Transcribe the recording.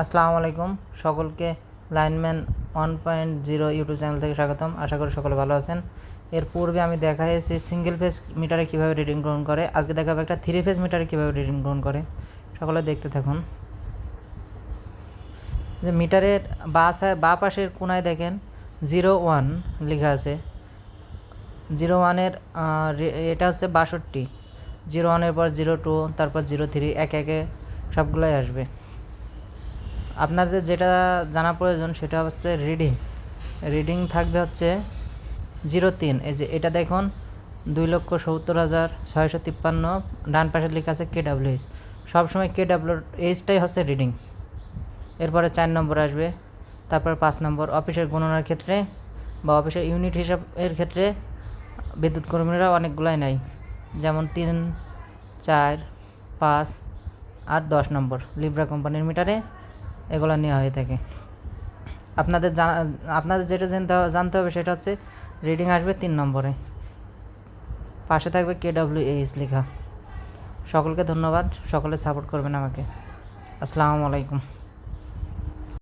আসসালামু আলাইকুম সকলকে lineman one point zero YouTube channel থেকে স্বাগতম। আশা করি সকলে ভালো আছেন। এর পূর্বে আমি দেখাইছি সিঙ্গেল ফেজ মিটারে কীভাবে রিডিং গ্রহণ করে। আজকে দেখাবো একটা থ্রি ফেজ মিটারে কীভাবে রিডিং গ্রহণ করে। সকলে দেখতে থাকুন। যে মিটারের বা বা পাশের কোনায় দেখেন জিরো ওয়ান লেখা আছে। জিরো ওয়ানের এটা হচ্ছে বাষট্টি। জিরো ওয়ানের পর জিরো টু তারপর জিরো থ্রি একে একে সবগুলোই আসবে। আপনাদের যেটা জানা প্রয়োজন সেটা হচ্ছে রিডিং রিডিং থাকবে হচ্ছে জিরো তিন এই যে এটা দেখুন, দুই লক্ষ সত্তর হাজার ছয়শো তিপ্পান্ন, ডান পাশে লেখা আছে কে ডাব্লিউ এইচ। সবসময় কে ডাব্লিউ এইচটাই হচ্ছে রিডিং এরপরে চার নম্বর আসবে, তারপর পাঁচ নম্বর। অফিসের গণনার ক্ষেত্রে বা অফিসের ইউনিট হিসাবের ক্ষেত্রে বিদ্যুৎ কর্মীরা অনেকগুলাই নেয়। যেমন তিন, চার, পাঁচ আর দশ নম্বর। লিব্রা কোম্পানির মিটারে এগুলো নেওয়া হয়ে থাকে। আপনাদের জানা, আপনাদের যেটা জানতে জানতে হবে সেটা হচ্ছে রিডিং আসবে তিন নম্বরে। পাশে থাকবে কে ডাব্লিউ এইচ লেখা। সকলকে ধন্যবাদ, সকলে সাপোর্ট করবেন আমাকে। আসসালামু আলাইকুম।